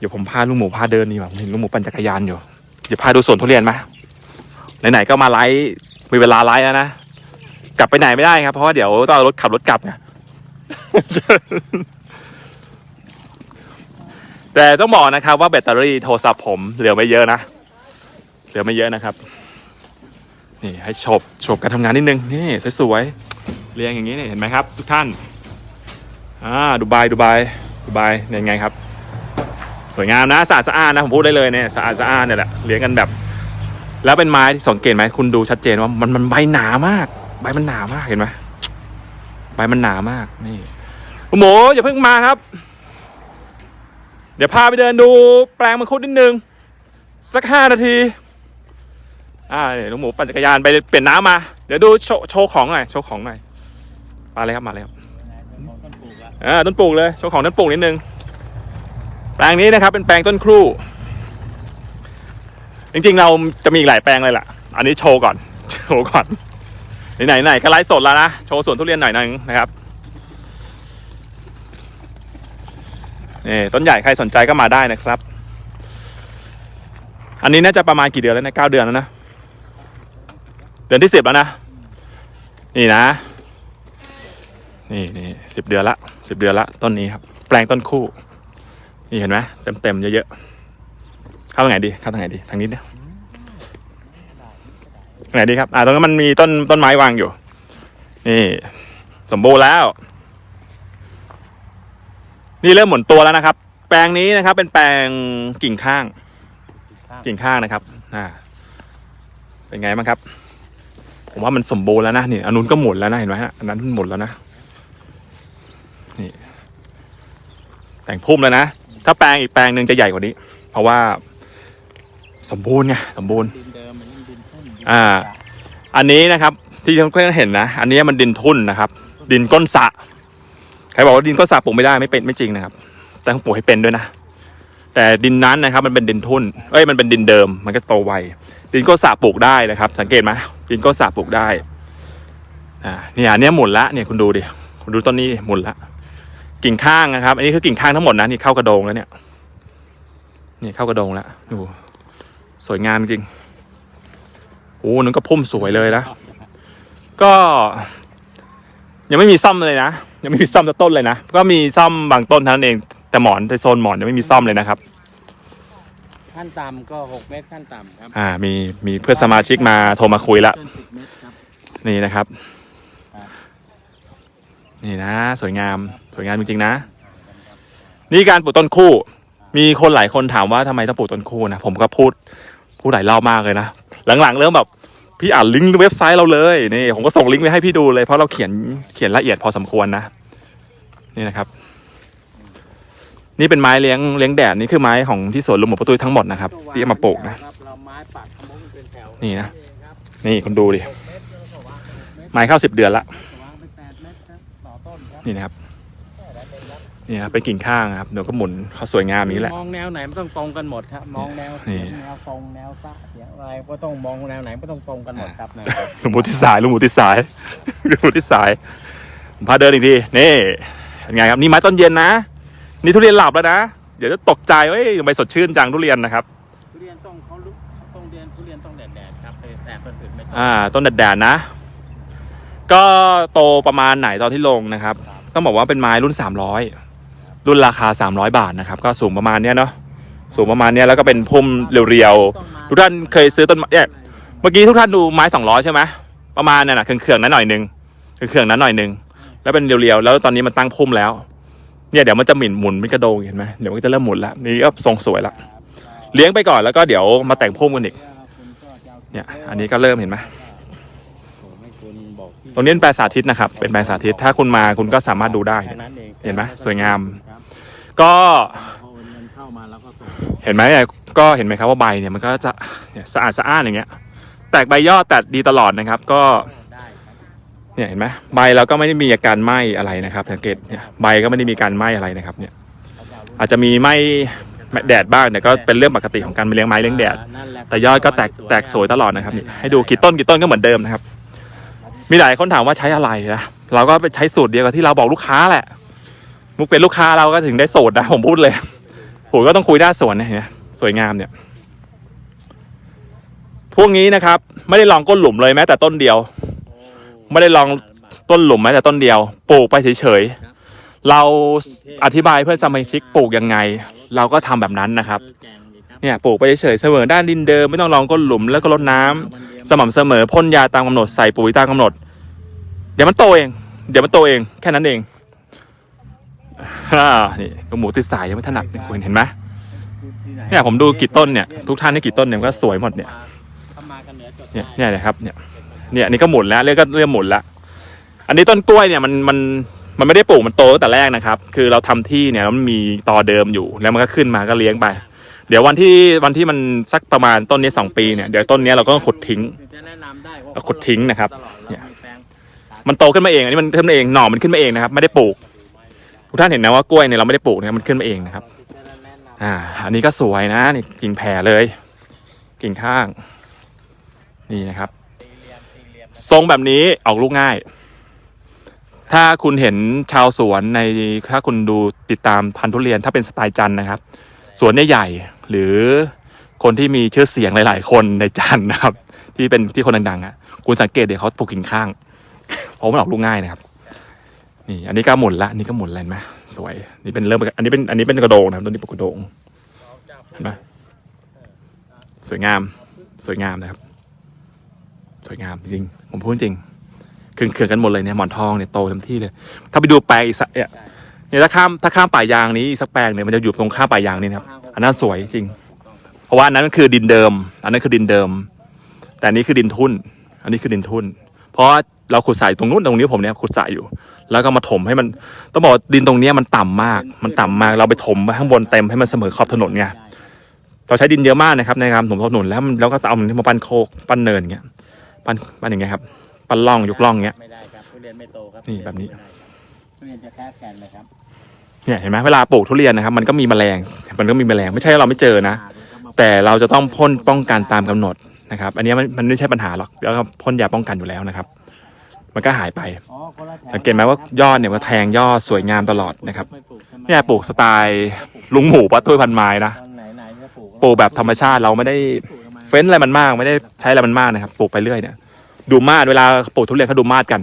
เดี๋ยวผมพาลุงหมูพาเดินดีกว่าผมเห็นลุงหมูปั่นจักรยานอยู่ เดี๋ยวพาดูสวนทุเรียนมาไหนๆก็มาไลฟ์มีเวลาไลฟ์แล้วนะ กลับไปไหนไม่ได้ครับ เพราะว่าเดี๋ยวต้องเอารถขับรถกลับไง แต่ต้องบอกนะครับว่าแบตเตอรี่โทรศัพท์ผมเหลือไม่เยอะนะ เหลือไม่เยอะนะครับ นี่ให้โฉบโฉบการทำงานนิดนึง นี่สวยๆเรียงอย่างนี้นี่เห็นไหมครับ ทุกท่าน อ่าดูไบดูไบดูไบเนี่ยไงครับ สวยงามนะสะอาดสะอ้านนะผมพูดได้เลยเนี่ยสะอาดสะอ้านเนี่ยแหละเลี้ยงกันแบบ แล้วเป็นไม้ที่สังเกตไหมคุณดูชัดเจนว่ามันมันใบหนามาก ใบมันหนามากเห็นไหมใบมันหนามากนี่คุณหมูอย่าเพิ่งมาครับ เดี๋ยวพาไปเดินดูแปลงมังคุดนิดนึง สักห้านาทีอ่าเดี๋ยวลุงหมูปั่นจักรยานไปเปลี่ยนน้ำมา เดี๋ยวดูโชว์โชว์ของหน่อยโชว์ของหน่อยมาเลยครับมาเลยครับอ่าต้นปลูกเลยโชว์ของต้นปลูกนิดนึง แปลงนี้นะครับ เป็นแปลงต้นครู่จริงๆ เราจะมีอีกหลายแปลงเลยล่ะ อันนี้โชว์ก่อน โชว์ก่อน ไหนๆไหนก็ไลฟ์สดแล้วนะ โชว์สวนทุเรียนหน่อยหนึงนะครับนี่ต้นใหญ่ใครสนใจก็มาได้นะครับ อันนี้น่าจะประมาณกี่เดือนแล้วนะเก้าเดือนแล้วนะ เดือนที่สิบแล้วนะ นี่นะ นี่นี่สิบเดือนละสิบเดือนละต้นนี้ครับ แปลงต้นคู่ นี่เห็นไหมเต็มเต็มๆเยอะๆเข้าทางไหนดีเข้าทางไหนดีทางนี้เนี่ยทางไหนดีครับ อ่าตรงนั้นมันมีต้นต้นไม้วางอยู่ นี่ สมบูรณ์แล้ว นี่เริ่มหมุนตัวแล้วนะครับ แปลงนี้นะครับ เป็นแปลงกิ่งข้าง กิ่งข้างนะครับ อ่า เป็นไงบ้างครับ ผมว่ามันสมบูรณ์แล้วนะนี่อันนู้นก็หมุนแล้วนะเห็นไหมฮะอันนั้นหมุนแล้วนะนี่แต่งพุ่มแล้วนะ ถ้าแปลงอีกแปลงหนึ่งจะใหญ่กว่านี้ เพราะว่าสมบูรณ์ไงสมบูรณ์ ดินเดิมมันยังดินทุ่มอยู่อ่า อันนี้นะครับ ที่เพื่อนๆเห็นนะ อันนี้มันดินทุ่นนะครับ ดินก้นสระใครบอกว่าดินก้นสระปลูกไม่ได้ไม่เป็นไม่จริงนะครับ แต่ต้องปลูกให้เป็นด้วยนะ แต่ดินนั้นนะครับ มันเป็นดินทุ่น เอ้ยมันเป็นดินเดิม มันก็โตไวดินก้นสระปลูกได้นะครับ สังเกตไหมดินก้นสระปลูกได้อ่าเนี่ยอันเนี้ยหมุนละเนี่ยคุณดูดิคุณดูต้นนี้ดิหมุนละ กิ่งข้างนะครับ อันนี้คือกิ่งข้างทั้งหมดนะนี่เข้ากระโดงแล้วเนี่ย นี่เข้ากระโดงแล้วดูสวยงามจริงโอ้นั่นก็พุ่มสวยเลยนะก็ ยังไม่มีซ่อมเลยนะยังไม่มีซ่อมสักต้นเลยนะก็มีซ่อมบางต้นเท่านั้นเองแต่หมอนในโซนหมอนยังไม่มีซ่อมเลยนะครับขั้นต่ำก็หกเมตรขั้นต่ำครับ อ่า มีมีเพื่อนสมาชิกมาโทรมาคุยละต้นสิบเมตรครับนี่นะครับครับ นี่นะ สวยงามส วยงามจริงๆนะ นี่การปลูกต้นคู่ มีคนหลายคนถามว่าทำไมต้องปลูกต้นคู่นะ ผมก็พูดพูดหลายรอบมากเลยนะ หลังๆ เริ่มแบบพี่อ่านลิงก์เว็บไซต์เราเลยนี่ผมก็ส่งลิงก์ไปให้พี่ดูเลยเพราะเราเขียนเขียนละเอียดพอสมควรนะนี่นะครับ นี่เป็นไม้เลี้ยงเลี้ยงแดดนี่คือไม้ของที่สวนลุงหมูประตูทั้งหมดนะครับที่เอามาปลูกนะนี่นะนี่คนดูดิไม้เข้าสิบเดือนละนี่นะครับ นี่นะครับเป็นกิ่งข้างครับเดี๋ยวก็หมุนเขาสวยงามอย่างนี้แหละ มองแนวไหนมันต้องตรงกันหมดครับ มองแนวนี่เฉียงแนวตรงแนวซ้ายเฉียงอะไรก็ต้องมองแนวไหนก็ต้องตรงกันหมดครับนะลุงหมูที่สายลุงหมูที่สายลุงหมูที่สายผมพาเดินอีกทีนี่เป็นไงครับนี่ไม้ต้นเย็นนะ นี่ทุเรียนหลับแล้วนะ เดี๋ยวจะตกใจว่าเอ้ยทำไมสดชื่นจังทุเรียนนะครับ ทุเรียนต้องเขาลุกต้องเรียนทุเรียนต้องแดดๆครับแต่ต้นอื่นไม่ต้องอ่าต้นแดดๆนะ ก็โตประมาณไหนตอนที่ลงนะครับ ต้องบอกว่าเป็นไม้รุ่น 300 รุ่นราคา 300 บาทนะครับ ก็สูงประมาณเนี้ยเนาะสูงประมาณเนี้ยแล้วก็เป็นพุ่มเรียวๆทุกท่านเคยซื้อต้นไม้เนี่ยเมื่อกี้ทุกท่านดูไม้สองร้อยใช่ไหมประมาณนั่นน่ะเครื่องๆนั้นหน่อยนึงเครื่องๆนั้นหน่อยนึงแล้วเป็นเรียวๆแล้วตอนนี้มันตั้งพุ่มแล้วเนี่ยเดี๋ยวมันจะหมิ่นหมุนเป็นกระโดงเห็นไหมเดี๋ยวมันจะเริ่มหมุนละนี่ก็ทรงสวยละเลี้ยงไปก่อนแล้วก็เดี๋ยวมาแต่งพุ่มกันอีกเนี่ย อันนี้ก็เริ่มเห็นไหมตรงนี้เป็นแปลงสาธิตนะครับ เป็นแปลงสาธิตถ้าคุณมาคุณก็สามารถดูได้ เห็นไหมสวยงาม ครับก็พอเงินเข้ามาแล้วก็ส่งเห็นไหมเนี่ยก็เห็นไหมครับว่าใบเนี่ยมันก็จะเนี่ยสะอาดสะอ้านอย่างเงี้ย แตกใบยอดแตกดีตลอดนะครับ ก็ได้ครับเนี่ยเห็นไหมใบเราก็ไม่ได้มีอาการไหม้อะไรนะครับสังเกตเนี่ยใบก็ไม่ได้มีการไหม้อะไรนะครับเนี่ยอาจจะมีไหม้แดดบ้างแต่ก็เป็นเรื่องปกติของการเลี้ยงไม้เลี้ยงแดด นั่นหละแต่ยอดก็แตกแตกสวยตลอดนะครับนี่ให้ดูกี่ต้นกี่ต้นก็เหมือนเดิมนะครับ มีหลายคนถามว่าใช้อะไรนะเราก็ไปใช้สูตรเดียวกับที่เราบอกลูกค้าแหละ มุกเป็นลูกค้าเราก็ถึงได้โสูตรนะผมพูดเลยปุ๋ยก็ต้องคุยหน้าสวนนะเห็นไหมสวยงามเนี่ย พวกนี้นะครับ ไม่ได้ลองก้นหลุมเลยแม้แต่ต้นเดียว ไม่ได้ลองต้นหลุมแม้แต่ต้นเดียว ปลูกไปเฉยๆเราอธิบายเพื่อนสมาชิกปลูกยังไง เราก็ทำแบบนั้นนะครับ เนี่ยปลูกไปเฉยๆเสมอด้านดินเดิมไม่ต้องลองก้นหลุมแล้วก็รดน้ำสม่ำเสมอพ่นยาตามกำหนดใส่ปุ๋ยตามกำหนด เดี๋ยวมันโตเอง เดี๋ยวมันโตเองแค่นั้นเอง ฮ่านี่ลูกหมูติดสายยังไม่ถนัดเนี่ยคุณเห็นไหมเนี่ยผมดูกี่ต้นเนี่ยทุกท่านได้กี่ต้นเนี่ยมันก็สวยหมดเนี่ยเนี่ยเนี่ยนะครับเนี่ยเนี่ยอันนี้ก็หมุนแล้วเรียกก็เริ่มหมุนแล้วอันนี้ต้นกล้วยเนี่ยมันมันมันไม่ได้ปลูกมันโตตั้งแต่แรกนะครับ คือเราทำที่เนี่ยแล้วมันมีตอเดิมอยู่แล้วมันก็ขึ้นมาก็เลี้ยงไป เดี๋ยววันที่วันที่มันสักประมาณต้นนี้สองปีเนี่ยเดี๋ยวต้นนี้เราก็ต้องขุดทิ้งขุดทิ้งนะครับ เนี่ย มันโตขึ้นมาเองอันนี้มันขึ้นมาเองหน่อมันขึ้นมาเองนะครับ ไม่ได้ปลูก ทุกท่านเห็นนะว่ากล้วยเนี่ยเราไม่ได้ปลูกนะครับมันขึ้นมาเองนะครับ อ่า อันนี้ก็สวยนะนี่กิ่งแผ่เลย กิ่งข้าง นี่นะครับ ทรงแบบนี้ออกลูกง่าย ถ้าคุณเห็นชาวสวนในถ้าคุณดูติดตามพันธุ์ทุเรียนถ้าเป็นสไตล์จันนะครับ สวนใหญ่ๆหรือคนที่มีชื่อเสียงหลาย ๆ คนในจันนะครับ ที่เป็นที่คนดังๆอะ คุณสังเกตเดี๋ยวเขาปลูกกิ่งข้าง เพราะมันออกลูกง่ายนะครับ นี่อันนี้ก็หมุนละอันนี้ก็หมุนแล้วเห็นไหมสวยนี่เป็นเริ่มอันนี้เป็นอันนี้เป็นกระโดงนะครับต้นนี้เป็นกระโดงเห็นไหมสวยงาม สวยงามนะครับ สวยงามจริงผมพูดจริงเขื่อนกันหมดเลยเนี่ยหมอนทองเนี่ยโตเต็มที่เลย ถ้าไปดูแปลงอีกสักเนี่ยเนี่ยถ้าข้ามถ้าข้ามป่ายางนี้อีกสักแปลงเนี่ยมันจะอยู่ตรงข้ามป่ายางนี่นะครับ อันนั้นสวยจริง เพราะว่าอันนั้นคือดินเดิม อันนั้นคือดินเดิม แต่อันนี้คือดินทุ่น อันนี้คือดินทุ่น เพราะว่า เราขุดสายตรงนู้นตรงนี้ผมเนี่ยขุดสายอยู่ แล้วก็มาถมให้มันต้องบอกว่าดินตรงเนี้ยมันต่ำมาก มันต่ำมากเราไปถมไปข้างบนเต็มให้มันเสมอขอบถนนไงเราใช้ดินเยอะมากนะครับในการถมถนนแล้วมันแล้วก็เอามันมาปั้นโคกปั้นเนินอย่างเงี้ยปั้นปั้นอย่างเงี้ยครับปั้นล่องยกล่องอย่างเงี้ยไม่ได้ครับทุเรียนไม่โตครับนี่แบบนี้ทุเรียนจะแค่แก่นเลยครับเนี่ยเห็นไหมเวลาปลูกทุเรียนนะครับ มันก็มีแมลงมันก็มีแมลงไม่ใช่ว่าเราไม่เจอนะ แต่เราจะต้องพ่นป้องกันตามกำหนดนะครับ อันเนี้ยมันมันไม่ใช่ปัญหาหรอกแล้วก็พ่นยาป้องกันอยู่แล้วนะครับ มันก็หายไปอ๋อคนละแถวสังเกตไหมว่ายอดเนี่ยว่าแทงยอดสวยงามตลอดนะครับไม่ปลูกใช่ไหมเนี่ยปลูกสไตล์ลุงหมูปัดตุ้ยพันไม้นะตอนไหนไหนจะปลูกปลูกแบบธรรมชาติเราไม่ได้ปลูกทำไมเฟ้นอะไรมันมากไม่ได้ใช้อะไรมันมากนะครับปลูกไปเรื่อยเนี่ยดูมาดเวลาปลูกทุเรียนเขาดูมาดกัน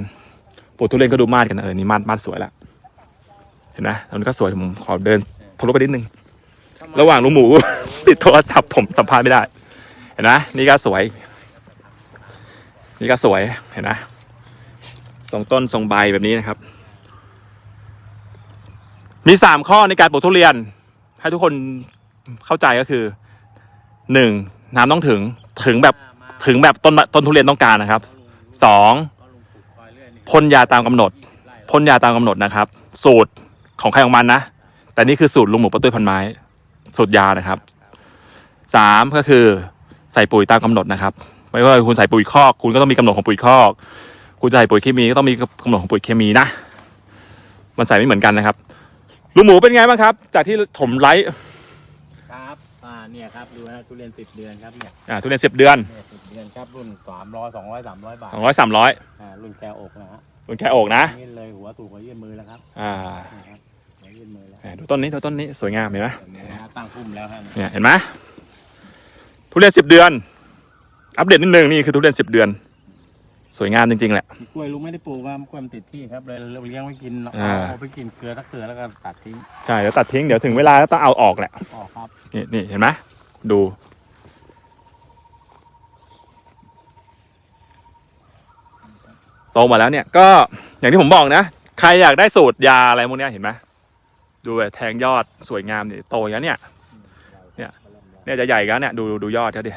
ปลูกทุเรียนก็ดูมาดกันเออนี่มาดมาดสวยละเห็นไหมตอนนี้ก็สวยผมขอเดินทะลุไปนิดนึงระหว่างลุงหมู ติดโทรศัพท์ผมสัมภาษณ์ไม่ได้ เห็นไหมนี่ก็สวย นี่ก็สวยเห็นไหม ทรงต้นทรงใบแบบนี้นะครับ มีสามข้อในการปลูกทุเรียน ให้ทุกคนเข้าใจก็คือหนึ่งน้ำต้องถึงถึงแบบถึงแบบต้นต้นทุเรียนต้องการนะครับสองพ่นยาตามกำหนดพ่นยาตามกำหนดนะครับ สูตรของใครของมันนะ แต่นี่คือสูตรลุงหมูป้าตุ้ยพันไม้ สูตรยานะครับสามก็คือใส่ปุ๋ยตามกำหนดนะครับ ไม่ว่าคุณใส่ปุ๋ยคอก คุณก็ต้องมีกำหนดของปุ๋ยคอก คุณจะใส่ปุ๋ยเคมีก็ต้องมีกำหนดของปุ๋ยเคมีนะ มันใส่ไม่เหมือนกันนะครับลุงหมูเป็นไงบ้างครับ จากที่ถมไลท์ครับอ่าเนี่ยครับดูนะทุเรียนสิบเดือนครับเนี่ยอ่าทุเรียนสิบเดือนเนี่ยสิบเดือนครับรุ่นสามร้อยสองร้อยสามร้อยบาทสองร้อยสามร้อยอ่ารุ่นแก้วอกนะฮะบนแค่อกนะนี่เลยหัวถูกหัวยื่นมือแล้วครับอ่านี่ครับหัวยื่นมือแล้วแหมดูต้นนี้ดูต้นนี้สวยงามเห็นไหมเห็นไหมฮะตั้งพุ่มแล้วฮะเนี่ยเห็นไหมทุเรียนสิบเดือน อัปเดตนิดนึงนี่คือทุเรียนสิบเดือน สวยงามจริงๆแหละ กล้วยลุงไม่ได้ปลูกครับกล้วยมันติดที่ครับเลยเราเลี้ยงไว้กินเอาอ่า เอาไปกินเกลือสักเกลือแล้วก็ตัดทิ้งใช่เดี๋ยวตัดทิ้งเดี๋ยวถึงเวลาแล้วต้องเอาออกแหละ ออกครับนี่นี่เห็นไหมดู โตมาแล้วเนี่ยก็อย่างที่ผมบอกนะ ใครอยากได้สูตรยาอะไรพวกเนี้ยเห็นไหมดูแบบแทงยอดสวยงามนี่โตอย่างนี้ยเนี่ยเนี่ยจะใหญ่กันเนี่ยดูดูยอดเขาดิ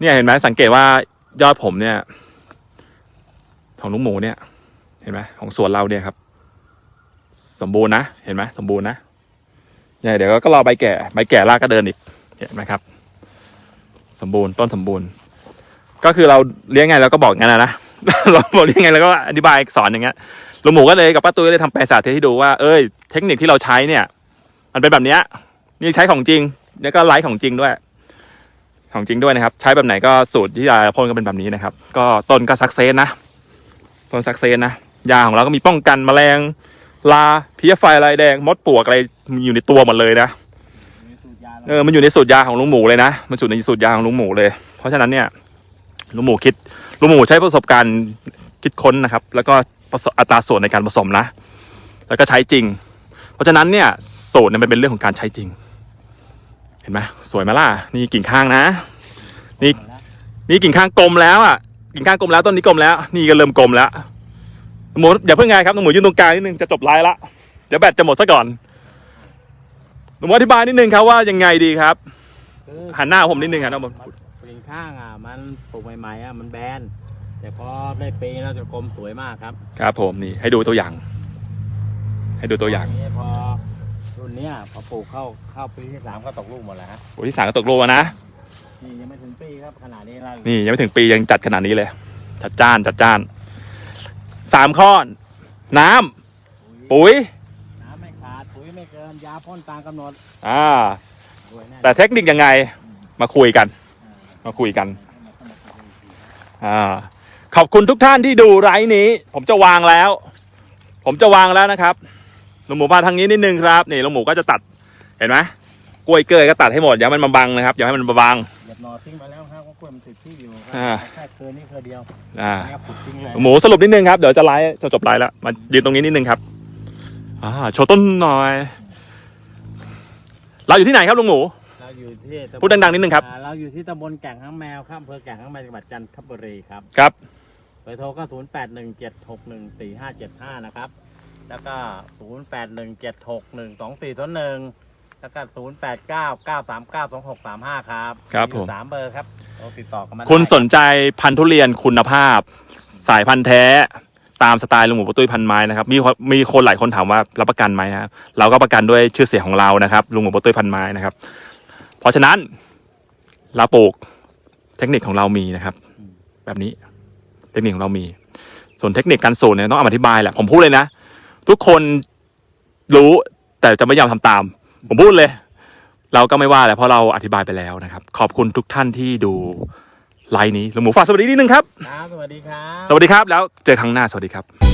เนี่ยเห็นไหมสังเกตว่า ยอดผมเนี่ย ของลุงหมูเนี่ย เห็นไหมของสวนเราเนี่ยครับ สมบูรณ์นะ เห็นไหมสมบูรณ์นะเนี่ยเดี๋ยวก็รอใบแก่ใบแก่รากก็เดินอีกเห็นไหมครับ สมบูรณ์ต้นสมบูรณ์ ก็คือเราเลี้ยงไงเราก็บอกงั้นนะเราบอกเลี้ยงไงเราก็อธิบายสอนอย่างเงี้ยลุงหมูก็เลยกับป้าตุ้ยก็เลยทำแปลสาธิตให้ดูว่าเอ้ยเทคนิคที่เราใช้เนี่ย มันเป็นแบบเนี้ยนี่ใช้ของจริง แล้วก็ไลฟ์ของจริงด้วย ของจริงด้วยนะครับ ใช้แบบไหนก็สูตรที่ยาพ่นก็เป็นแบบนี้นะครับ ก็ต้นก็ซักเซนนะต้นซักเซนนะยาของเราก็มีป้องกันแมลงลาเพี้ยไฟลายแดงมดปลวกอะไรมีอยู่ในตัวหมดเลยนะเออมันอยู่ในสูตรยาของลุงหมูเลยนะมันสูตรในสูตรยาของลุงหมูเลย เพราะฉะนั้นเนี่ยลุงหมูคิดลุงหมูใช้ประสบการณ์คิดค้นนะครับ แล้วก็อัตราส่วนในการผสมนะ แล้วก็ใช้จริง เพราะฉะนั้นเนี่ยสูตรเนี่ยมันเป็นเรื่องของการใช้จริง เห็นไหมสวยไหมล่ะ นี่กิ่งข้างนะ นี่นี่กิ่งข้างกลมแล้วอะกิ่งข้างกลมแล้วต้นนี้กลมแล้ว นี่ก็เริ่มกลมแล้วลุงหมูอย่าเพิ่งไงครับลุงหมูยืนตรงกลางนิดนึงจะจบไลฟ์ละเดี๋ยวแบตจะหมดซะก่อนลุงหมูอธิบายนิดนึงครับว่ายังไงดีครับคือหันหน้าผมนิดนึงครับน้องบอลกิ่งข้างอะมันปลูกใหม่ๆอะมันแบนแต่พอได้ปีแล้วจะกลมสวยมากครับ ครับผมนี่ให้ดูตัวอย่าง ให้ดูตัวอย่างทีนี้พอ รุ่นเนี้ยพอปลูกเข้าเข้าปีที่สามก็ตกลูกหมดแล้วฮะโอ้ที่สามก็ตกโลกแล้วนะ นี่ยังไม่ถึงปีครับขนาดนี้เรานี่ยังไม่ถึงปียังจัดขนาดนี้เลย จัดจ้านจัดจ้าน สามข้อ น้ำปุ๋ย น้ำไม่ขาดปุ๋ยไม่เกินยาพ่นตามกำหนดอ่ารวยแน่แต่เทคนิคยังไง มาคุยกัน มาคุยกัน อ่า ขอบคุณทุกท่านที่ดูไลฟ์นี้ ผมจะวางแล้ว ผมจะวางแล้วนะครับ ลุงหมูพาทางนี้นิดนึงครับนี่ลุงหมูก็จะตัดเห็นไหมกล้วยเกยก็ตัดให้หมดอย่าให้มันมาบังนะครับอย่าให้มันมาบังเหยียบหนอทิ้งไปแล้วครับก็กล้วยมันติดที่อยู่ครัอ่า แค่เคยนี่เคยเดียวอ่าเนี่ยขุดทิ้งเลยหมูสรุปนิดนึงครับ เดี๋ยวจะไลฟ์จะจบไลฟ์แล้วมายืนตรงนี้นิดนึงครับอ่าโชว์ต้นหน่อย เราอยู่ที่ไหนครับลุงหมู เราอยู่ที่ตำบลพูดดังๆนิดนึงครับ อ่าเราอยู่ที่ตำบลแก่งหางแมวครับอำเภอแก่งหางแมวจังหวัดจันทบุรีครับครับ เบอร์โทรก็0 8 1 7 6 1 4 5 7 5นะครับ แล้วก็0 8 1 7 6 1 2 4 0 1แล้วก็0 8 9 9 3 9 2 6 3 5ครับครับอยู่ผม สามเบอร์ครับโทรติดต่อกันมาคุณได้สนใจพันธุ์ทุเรียนคุณภาพ สายพันธุ์แท้ตามสไตล์ลุงหมูปุตุ้ยพันไม้นะครับมีคนมีคนหลายคนถามว่ารับประกันไหมนะครับเราก็ประกันด้วยชื่อเสียงของเรานะครับลุงหมูปุตุ้ยพันไม้นะครับ เพราะฉะนั้นเราปลูกเทคนิคของเรามีนะครับ แบบนี้เทคนิคของเรามี ส่วนเทคนิคการสูตรเนี่ยต้องอธิบายแหละผมพูดเลยนะ ทุกคนรู้แต่จะไม่ยอมทำตาม ผมพูดเลย เราก็ไม่ว่าแหละเพราะเราอธิบายไปแล้วนะครับ ขอบคุณทุกท่านที่ดูไลน์นี้ลุงหมูฝากสวัสดีนิดนึงครับ ครับ สวัสดีครับ สวัสดีครับแล้วเจอครั้งหน้าสวัสดีครับ